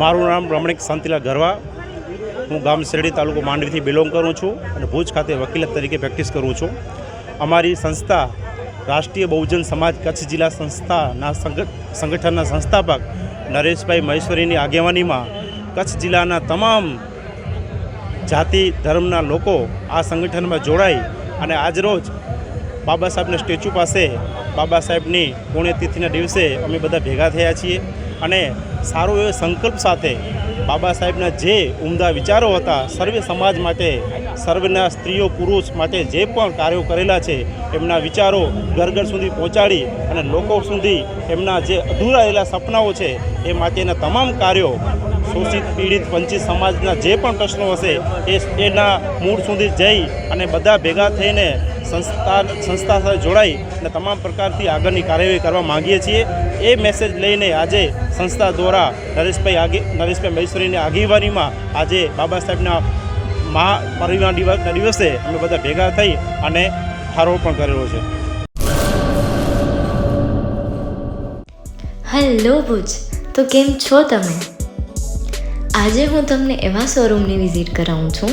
મારું નામ રમણીક શાંતિલા ગરવા. હું ગામ શેરડી તાલુકો માંડવીથી બિલોંગ કરું છું અને ભુજ ખાતે વકીલત તરીકે પ્રેક્ટિસ કરું છું. અમારી સંસ્થા રાષ્ટ્રીય બહુજન સમાજ કચ્છ જિલ્લા સંસ્થાના સંગઠનના સંસ્થાપક નરેશભાઈ મહેશ્વરીની આગેવાનીમાં કચ્છ જિલ્લાના તમામ જાતિ, ધર્મના લોકો આ સંગઠનમાં જોડાઈ અને આજરોજ બાબા સાહેબના સ્ટેચ્યુ પાસે બાબા સાહેબની પુણ્યતિથિના દિવસે અમે બધા ભેગા થયા છીએ અને સારો એવો સંકલ્પ સાથે બાબા સાહેબના જે ઉમદા વિચારો હતા સર્વે સમાજ માટે, સર્વના સ્ત્રીઓ, પુરુષ માટે જે પણ કાર્યો કરેલા છે, એમના વિચારો ઘર ઘર સુધી પહોંચાડી અને લોકો સુધી એમના જે અધૂરા સપનાઓ છે, એ માટેના તમામ કાર્યો શોષિત, પીડિત, વંચિત સમાજના જે પણ પ્રશ્નો હશે એના મૂળ સુધી જઈ અને બધા ભેગા થઈને સંસ્થા સંસ્થા સાથે જોડાઈ અને તમામ પ્રકારથી આગળની કાર્યવાહી કરવા માંગીએ છીએ. એ મેસેજ લઈને આજે સંસ્થા દ્વારા નરેશભાઈ આગે, નરેશભાઈ મહેશ્વરીની આગેવાનીમાં આજે બાબા સાહેબના મહા પરિવાર દિવસે અમે બધા ભેગા થઈ અને ઠારો પણ કરેલો છે. હેલો ભુજ, તો કેમ છો તમે? આજે હું તમને એવા શોરૂમની વિઝિટ કરાવું છું